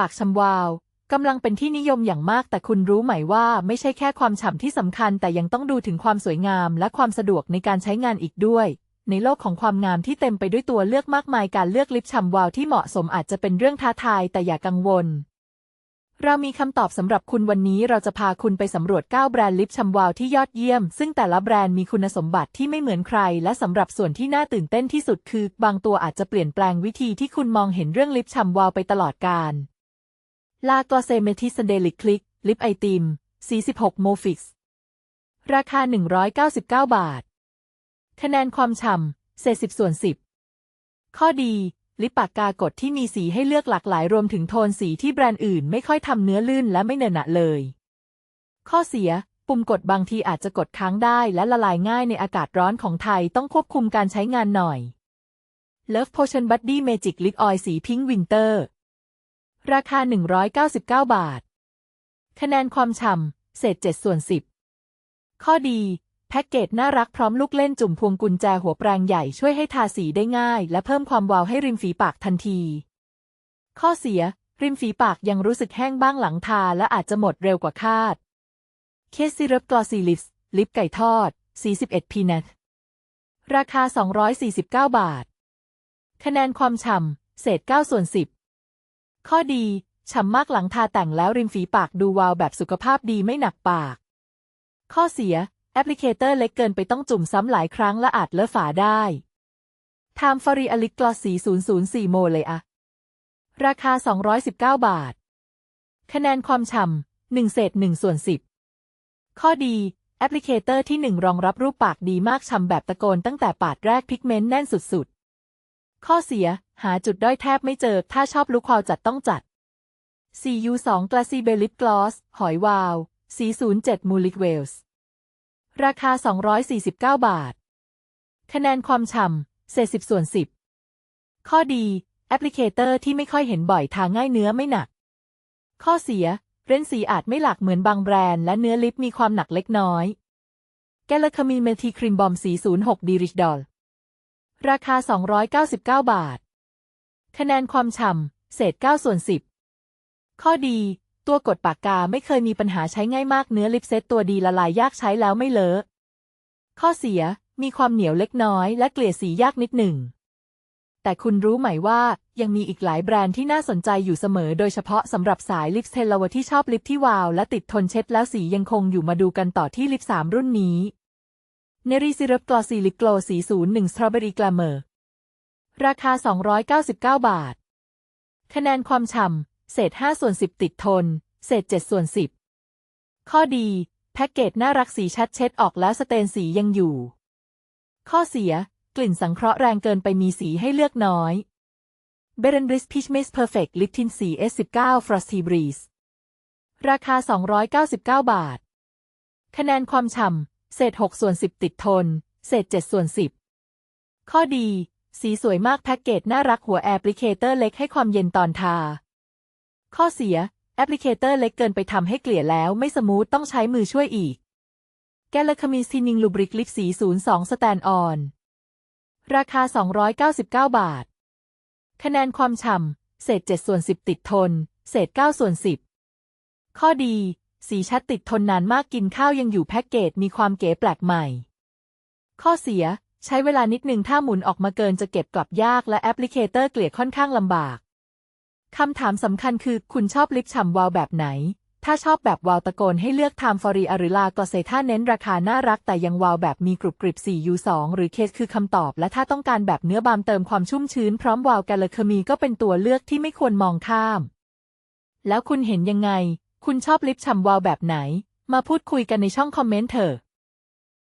ปากชำวาวกำลังเป็นที่นิยมอย่างมากแต่คุณรู้ไหมว่าไม่ใช่แค่ความฉ่ำที่สำคัญ แต่ยังต้องดูถึงความสวยงาม และความสะดวกในการใช้งานอีกด้วย ในโลกของความงามที่เต็มไปด้วยตัวเลือกมากมายการเลือกลิปฉ่ำวาวที่เหมาะสมอาจจะเป็นเรื่องท้าทายแต่อย่ากังวล เรามีคำตอบสำหรับคุณวันนี้เราจะพาคุณไปสำรวจ 9 แบรนด์ลิปชัมวาวที่ยอดเยี่ยม ซึ่งแต่ละแบรนด์มีคุณสมบัติที่ไม่เหมือนใคร และสำหรับส่วนที่น่าตื่นเต้นที่สุดคือ บางตัวอาจจะเปลี่ยนแปลงวิธีที่คุณมองเห็นเรื่องลิปชัมวาวไปตลอดกาล ลากลาเซเมทิสเดลิคลิก ลิปไอติม 46 โมฟิกราคา 199 บาท คะแนนความฉ่ำเศษ10ส่วน10ข้อดี ลิปปากกากดที่มีสีให้เลือกหลากหลายรวมถึงโทนสีที่แบรนด์อื่นไม่ค่อยทำเนื้อลื่นและไม่เนอะหนะเลย ข้อเสีย ปุ่มกดบางทีอาจจะกดค้างได้และละลายง่ายในอากาศร้อนของไทยต้องควบคุมการใช้งานหน่อย Love Potion Buddy Magic Lip Oil สีพิงค์วินเตอร์ ราคา 199 บาท คะแนนความฉ่ำเศษ7ส่วน 10 ข้อดี แพ็กเกจน่ารักพร้อมลูกเล่นจุ่มพวงกุญแจหัวแปรงใหญ่ช่วยให้ทาสีได้ง่าย และเพิ่มความวาวให้ริมฝีปากทันที ข้อเสีย ริมฝีปากยังรู้สึกแห้งบ้างหลังทาและอาจจะหมดเร็วกว่าคาด เคสซิรัปกลอซีลิปส์ลิปไก่ทอด 41 พีนัทราคา 249 บาท คะแนนความฉ่ำเศษ9ส่วน 10 ข้อดีฉ่ำมากหลังทาแต่งแล้วริมฝีปากดูวาวแบบสุขภาพดีไม่หนักปาก ข้อเสีย แอปพลิเคเตอร์เล็กเกินไปต้องจุ่มซ้ำหลายครั้งและอาจเลอะฝาได้ไทม์ฟอรีอลิกกลอสี004 โมเลยอะ ราคา 219 บาท คะแนนความฉ่ำ1เศษ1ส่วน10 ข้อดีแอปพลิเคเตอร์ที่ 1 รองรับรูปปากดีมากฉ่ำแบบตะโกนตั้งแต่ปาดแรกพิกเมนต์แน่นสุด ข้อเสีย หาจุดด้อยแทบไม่เจอ ถ้าชอบลุคควาวจัดต้องจัด CU2 กลาซีเบลิปกลอส หอยวาว407 มูลิกเวลส์ ราคา 249 บาท คะแนนความฉ่ำเศษ10ส่วน10ข้อดีแอปพลิเคเตอร์ที่ไม่ค่อยเห็นบ่อยทาง่ายเนื้อไม่หนัก ข้อเสียเรนสีอาจไม่หลากเหมือนบางแบรนด์และเนื้อลิปมีความหนักเล็กน้อย แกลคามีเมทีครีมบอมสี06ดีริชดอล ราคา 299 บาท คะแนนความฉ่ำเศษ 9 ส่วน 10 ข้อดี ตัวกดปากกาไม่เคยมีปัญหาใช้ง่ายมากเนื้อลิปเซตตัวดีละลายยากใช้แล้วไม่เลอะ ข้อเสีย มีความเหนียวเล็กน้อยและเกลี่ยสียากนิดหนึ่ง แต่คุณรู้ไหมว่ายังมีอีกหลายแบรนด์ที่น่าสนใจอยู่เสมอ โดยเฉพาะสำหรับสายลิปเทลวที่ชอบลิปที่วาว และติดทนเช็ดแล้วสียังคงอยู่มาดูกันต่อที่ลิป3รุ่นนี้ เนรีซิรัปกลอซีลิโกลสี01 Strawberry Glamour ราคา 299 บาท คะแนนความฉ่ำ เศษ 5 ส่วน 10 ติดทน เศษ 7 ส่วน 10 ข้อดี แพ็กเกจน่ารักสีชัดเช็ดออกแล้วสเตนสียังอยู่ ข้อเสีย กลิ่นสังเคราะห์แรงเกินไปมีสีให้เลือกน้อย b e r e n d r i s Peach Mist Perfect Lip Tint สี S19 Frosty Breeze ราคา 299 บาท คะแนนความฉ่ำ เศษ6ส่วน10ติดทน เศษ7ส่วน10ข้อดี สีสวยมากแพ็กเกจน่ารักหัวแอปพลิเคเตอร์เล็กให้ความเย็นตอนทา ข้อเสียแอปพลิเคเตอร์เล็กเกินไปทำให้เกลี่ยแล้วไม่สมูทต้องใช้มือช่วยอีก แกลคามีซินิงลูบริกลิปสี 02 สแตนออน ราคา 299 บาท คะแนนความฉ่ำเศษ7ส่วน10 ติดทน เศษ9ส่วน10 ข้อดี สีชัดติดทนนานมากกินข้าวยังอยู่แพ็กเกจมีความเก๋แปลกใหม่ ข้อเสียใช้เวลานิดนึงถ้าหมุนออกมาเกินจะเก็บกลับยากและแอปพลิเคเตอร์เกลี่ยค่อนข้างลำบาก คำถามสำคัญคือคุณชอบลิปฉ่ำวาวแบบไหน ถ้าชอบแบบวาวตะโกนให้เลือกไทม์ฟอรีอหรือลากลเซท่าเน้นราคาน่ารักแต่ยังวาวแบบมีกรุบกริบ 4U2 หรือเคสคือคำตอบ และถ้าต้องการแบบเนื้อบามเติมความชุ่มชื้นพร้อมวาวแกลเคมีก็เป็นตัวเลือกที่ไม่ควรมองข้าม แล้วคุณเห็นยังไง คุณชอบลิปฉ่ำวาวแบบไหน มาพูดคุยกันในช่องคอมเมนต์เถอะ